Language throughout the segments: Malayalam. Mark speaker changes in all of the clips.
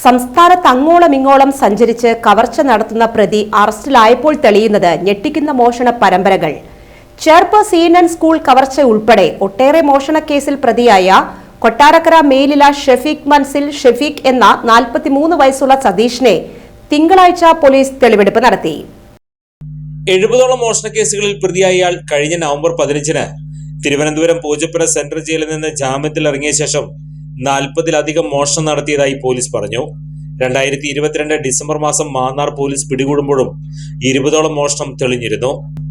Speaker 1: സംസ്ഥാനത്ത് അങ്ങോളം ഇങ്ങോളം സഞ്ചരിച്ച് കവർച്ച നടത്തുന്ന പ്രതി അറസ്റ്റിലായപ്പോൾ തെളിയുന്നത് ഞെട്ടിക്കുന്ന മോഷണ പരമ്പരകൾ. ചേർപ്പ് സി എൻ സ്കൂൾ കവർച്ച ഉൾപ്പെടെ ഒട്ടേറെ മോഷണ കേസിൽ പ്രതിയായ കൊട്ടാരക്കര മേലില ഷെഫീഖ് മൻസിൽ ഷെഫീഖ് എന്ന നാൽപ്പത്തിമൂന്ന് വയസ്സുള്ള സതീഷിനെ തിങ്കളാഴ്ച പോലീസ് തെളിവെടുപ്പ് നടത്തി.
Speaker 2: എഴുപതോളം മോഷണ കേസുകളിൽ പ്രതിയായ ഇയാൾ കഴിഞ്ഞ നവംബർ പതിനഞ്ചിന് തിരുവനന്തപുരം പൂജപ്പുര സെൻട്രൽ ജയിലിൽ നിന്ന് ജാമ്യത്തിൽ ഇറങ്ങിയ ശേഷം നാൽപ്പതിലധികം മോഷണം നടത്തിയതായി പോലീസ് പറഞ്ഞു. രണ്ടായിരത്തി ഇരുപത്തിരണ്ട് ഡിസംബർ മാസം മാന്നാർ പോലീസ് പിടികൂടുമ്പോഴും ഇരുപതോളം മോഷണം തെളിഞ്ഞിരുന്നു.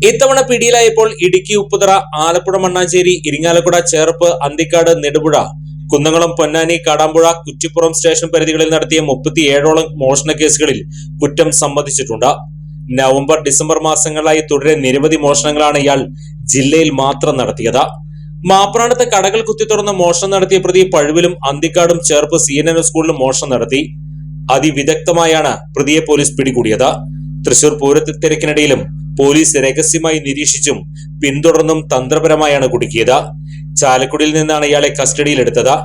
Speaker 2: ഇത്തവണ പിടിയിലായപ്പോൾ ഇടുക്കി ഉപ്പുതറ ആലപ്പുഴ മണ്ണാഞ്ചേരി ഇരിങ്ങാലക്കുട ചേർപ്പ് അന്തിക്കാട് നെടുപുഴ കുന്നംകുളം പൊന്നാനി കാടാമ്പുഴ കുറ്റിപ്പുറം സ്റ്റേഷൻ പരിധികളിൽ നടത്തിയ മുപ്പത്തിയേഴോളം മോഷണ കേസുകളിൽ കുറ്റം സമ്മതിച്ചിട്ടുണ്ട്. നവംബർ ഡിസംബർ മാസങ്ങളിലായി തുടരെ നിരവധി മോഷണങ്ങളാണ് ഇയാൾ ജില്ലയിൽ മാത്രം നടത്തിയത്. മാപ്രാണത്ത് കടകൾ കുത്തി തുറന്ന് മോഷണം നടത്തിയ പ്രതി പഴുവിലും അന്തിക്കാടും ചേർപ്പ് സി എൻ എൻ സ്കൂളിലും മോഷണം നടത്തി. അതിവിദഗ്ധമായാണ് പ്രതിയെ പോലീസ് പിടികൂടിയത്. തൃശൂർ പൂരത്തി തിരക്കിനിടയിലും പോലീസ് രഹസ്യമായി നിരീക്ഷിച്ചും പിന്തുടർന്നും തന്ത്രപരമായാണ് കുടുക്കിയത്. ചാലക്കുടിയിൽ നിന്നാണ് ഇയാളെ കസ്റ്റഡിയിലെടുത്തത്.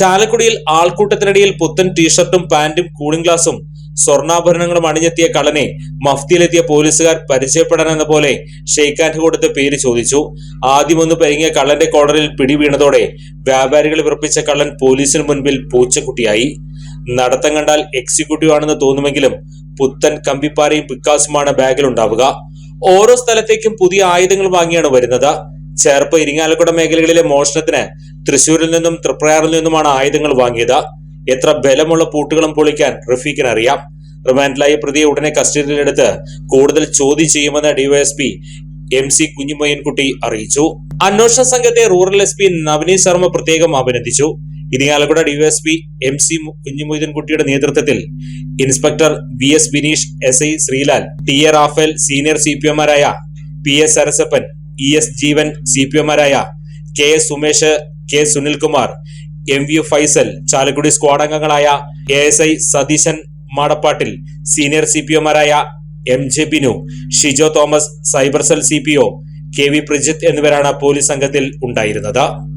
Speaker 2: ചാലക്കുടിയിൽ ആൾക്കൂട്ടത്തിനിടയിൽ പുത്തൻ ടീഷർട്ടും പാന്റും കൂളിംഗ് ഗ്ലാസും സ്വർണാഭരണങ്ങളും അണിഞ്ഞെത്തിയ കള്ളനെ മഫ്തിയിലെത്തിയ പോലീസുകാർ പരിചയപ്പെടാനെന്ന പോലെ ഷെയ്ക്ക് ഹാൻഡ് കൊടുത്ത് പേര് ചോദിച്ചു. ആദ്യമൊന്ന് പെരുങ്ങിയ കള്ളന്റെ കോളറിൽ പിടിവീണതോടെ വ്യാപാരികൾ വിറപ്പിച്ച കള്ളൻ പോലീസിന് മുൻപിൽ പൂച്ചക്കുട്ടിയായി. നടത്തം കണ്ടാൽ എക്സിക്യൂട്ടീവ് ആണെന്ന് തോന്നുമെങ്കിലും പുത്തൻ കമ്പിപ്പാരയും പിക്കാസുമാണ് ബാഗിൽ ഉണ്ടാവുക ഓരോ സ്ഥലത്തേക്കും പുതിയ ആയുധങ്ങൾ വാങ്ങിയാണ് വരുന്നത്. ചേർപ്പ് ഇരിങ്ങാലക്കുട മേഖലകളിലെ മോഷണത്തിന് തൃശൂരിൽ നിന്നും തൃപ്രയാറിൽ നിന്നുമാണ് ആയുധങ്ങൾ വാങ്ങിയത്. എത്ര ബലമുള്ള പൂട്ടുകളും പൊളിക്കാൻ റഫീഖിന് അറിയാം. റിമാൻഡിലായ പ്രതിയെ ഉടനെ കസ്റ്റഡിയിലെടുത്ത് കൂടുതൽ ചോദ്യം ചെയ്യുമെന്ന് ഡിവൈഎസ്പി എം സി കുഞ്ഞുമൊയ്യൻകുട്ടി അറിയിച്ചു. അന്വേഷണ സംഘത്തെ rural S P Navaneeth Sharma പ്രത്യേകം അഭിനന്ദിച്ചു. ഇരിങ്ങാലക്കുട ഡിവൈഎസ്പി എം സി കുഞ്ഞുമൊയ്തൻകുട്ടിയുടെ നേതൃത്വത്തിൽ inspector V S Bineesh S I Sreelal T A Raphael senior C P ഒമാരായ P S Sarasappan E S Jeevan C P ഒമാരായ K S Sumesh K Sunilkumar M V Faisal Chalakudy squad അംഗങ്ങളായ A S I Satheesan Madappattil senior C P ഒമാരായ M J Binu Shijo Thomas cyber cell C P O K V Prajith എന്നിവരാണ് പോലീസ് സംഘത്തിൽ ഉണ്ടായിരുന്നത്.